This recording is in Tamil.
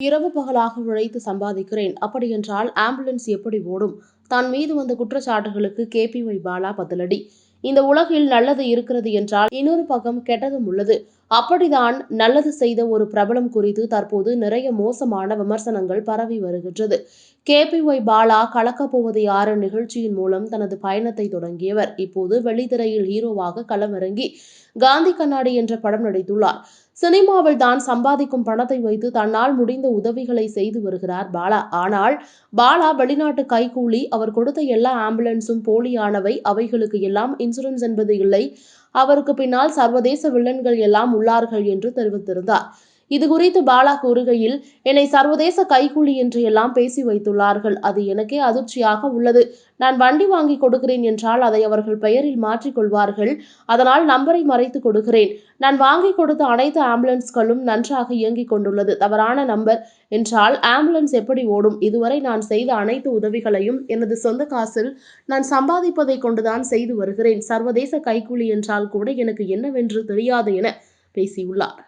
இரவு பகலாக உழைத்து சம்பாதிக்கிறேன். அப்படியென்றால் ஆம்புலன்ஸ் எப்படி ஓடும்? தான் மீது வந்த குற்றச்சாட்டுகளுக்கு கேபிஒய் பாலா பதிலடி. இந்த உலகில் நல்லது இருக்கிறது என்றால் இன்னொரு பக்கம் கெட்டதும் உள்ளது. அப்படிதான் நல்லது செய்த ஒரு பிரபலம் குறித்து தற்போது நிறைய மோசமான விமர்சனங்கள் பரவி வருகின்றது. கேபிஒய் பாலா கலக்கப் போவது யாரு நிகழ்ச்சியின் மூலம் தனது பயணத்தை தொடங்கியவர். இப்போது வெளித்திரையில் ஹீரோவாக களமிறங்கி காந்தி கண்ணாடி என்ற படம் நடித்துள்ளார். சினிமாவில் தான் சம்பாதிக்கும் பணத்தை வைத்து தன்னால் முடிந்த உதவிகளை செய்து வருகிறார் பாலா. ஆனால் பாலா வெளிநாட்டு கைகூலி அவர் கொடுத்த எல்லா ஆம்புலன்ஸும் போலியானவை. அவைகளுக்கு எல்லாம் இன்சூரன்ஸ் என்பது இல்லை. அவருக்கு பின்னால் சர்வதேச வில்லன்கள் எல்லாம் உள்ளார்கள் என்று தெரிவித்திருந்தார். இது குறித்து பாலா கூறுகையில் என்னை சர்வதேச கைகூலி என்று எல்லாம் பேசி வைத்துள்ளார்கள். அது எனக்கே அதிர்ச்சியாக உள்ளது. நான் வண்டி வாங்கி கொடுக்கிறேன் என்றால் அதை அவர்கள் பெயரில் மாற்றிக் கொள்வார்கள். அதனால் நம்பரை மறைத்து கொடுக்கிறேன். நான் வாங்கி கொடுத்த அனைத்து ஆம்புலன்ஸ்களும் நன்றாக இயங்கிக் கொண்டுள்ளது. தவறான நம்பர் என்றால் ஆம்புலன்ஸ் எப்படி ஓடும்? இதுவரை நான் செய்த அனைத்து உதவிகளையும் எனது சொந்த காசில் நான் சம்பாதிப்பதை கொண்டுதான் செய்து வருகிறேன். சர்வதேச கைக்கூலி என்றால் கூட எனக்கு என்னவென்று தெரியாது என பேசியுள்ளார்.